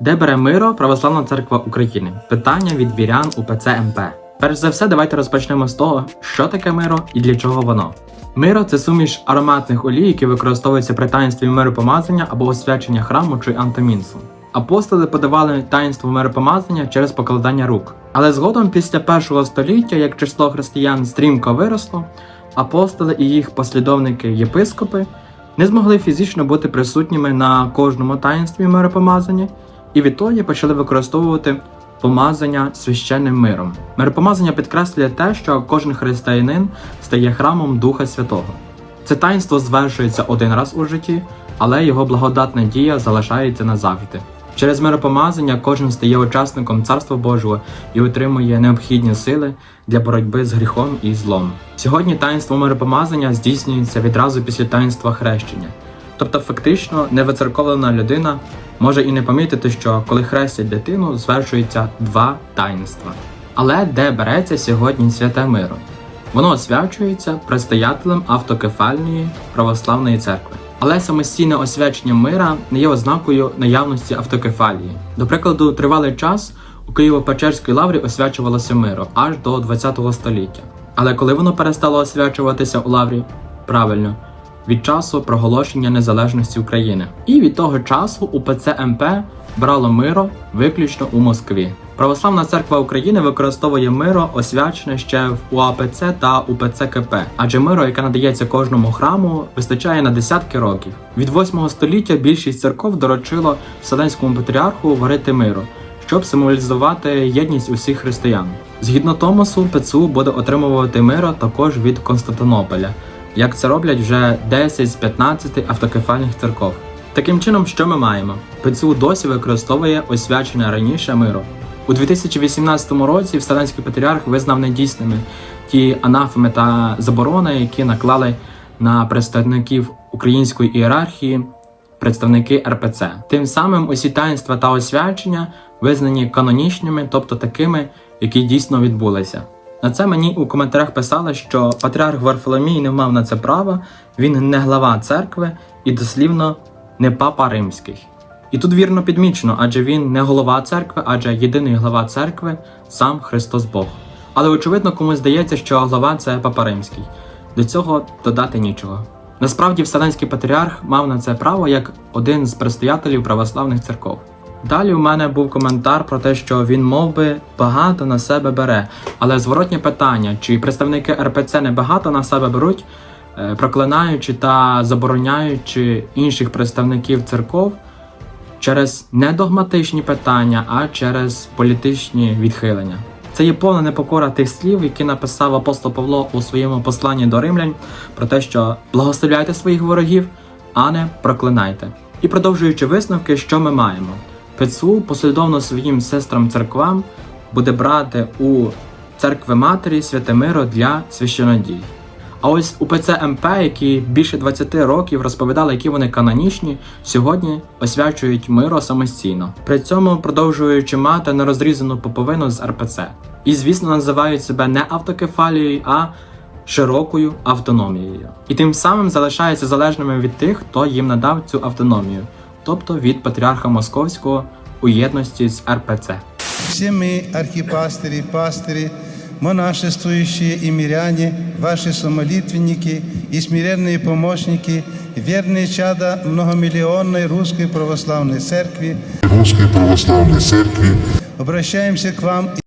Де бере миро Православна церква України? Питання від вірян УПЦ МП. Перш за все, давайте розпочнемо з того, що таке миро і для чого воно. Миро це суміш ароматних олій, які використовуються при таїнстві миропомазання або освячення храму чи антомінсу. Апостоли подавали таїнство миропомазання через покладання рук. Але згодом, після першого століття, як число християн стрімко виросло, апостоли і їх послідовники єпископи не змогли фізично бути присутніми на кожному таїнстві миропомазання, і відтоді почали використовувати помазання священним миром. Миропомазання підкреслює те, що кожен християнин стає храмом Духа Святого. Це таїнство звершується один раз у житті, але його благодатна дія залишається назавжди. Через миропомазання кожен стає учасником Царства Божого і отримує необхідні сили для боротьби з гріхом і злом. Сьогодні таїнство миропомазання здійснюється відразу після таїнства хрещення. Тобто, фактично, невицерковлена людина може і не помітити, що коли хрестять дитину, звершується два таїнства. Але де береться сьогодні святе миро? Воно освячується предстоятелем автокефальної православної церкви. Але самостійне освячення мира не є ознакою наявності автокефалії. До прикладу, тривалий час у Києво-Печерській лаврі освячувалося миро аж до ХХ століття. Але коли воно перестало освячуватися у лаврі, правильно, від часу проголошення незалежності України. І від того часу УПЦ МП брало миро виключно у Москві. Православна церква України використовує миро, освячене ще в УАПЦ та УПЦ КП, адже миро, яке надається кожному храму, вистачає на десятки років. Від 8 століття більшість церков доручило Вселенському патріарху варити миро, щоб символізувати єдність усіх християн. Згідно Томасу, ПЦУ буде отримувати миро також від Константинополя, як це роблять вже 10 з 15 автокефальних церков. Таким чином, що ми маємо? ПЦУ досі використовує освячене раніше миро. У 2018 році Вселенський патріарх визнав недійсними ті анафеми та заборони, які наклали на представників української ієрархії представники РПЦ. Тим самим усі таїнства та освячення визнані канонічними, тобто такими, які дійсно відбулися. На це мені у коментарях писали, що патріарх Варфоломій не мав на це права, він не глава церкви і дослівно не папа римський. І тут вірно підмічено, адже він не голова церкви, адже єдиний глава церкви сам Христос Бог. Але очевидно, комусь здається, що глава це папа римський. До цього додати нічого. Насправді, Вселенський патріарх мав на це право як один з предстоятелів православних церков. Далі у мене був коментар про те, що він мов би багато на себе бере. Але зворотнє питання, чи представники РПЦ не багато на себе беруть, е, проклинаючи та забороняючи інших представників церков через не догматичні питання, а через політичні відхилення. Це є повна непокора тих слів, які написав апостол Павло у своєму посланні до римлян про те, що благословляйте своїх ворогів, а не проклинайте. І продовжуючи висновки, що ми маємо? ПЦУ послідовно своїм сестрам церквам буде брати у церкви матері святе миро для священодій. А ось УПЦ МП, які більше 20 років розповідали, які вони канонічні, сьогодні освячують миро самостійно, при цьому продовжуючи мати нерозрізану поповину з РПЦ. І, звісно, називають себе не автокефалією, а широкою автономією. І тим самим залишаються залежними від тих, хто їм надав цю автономію, тобто від патріарха Московського у єдності з РПЦ. Все мы, архипастыри, пастыри, монашествующие и миряне, ваши самолитвенники и смиренные помощники, верные чада многомиллионной русской православной церкви, Русской Православной Церкви обращаемся к вам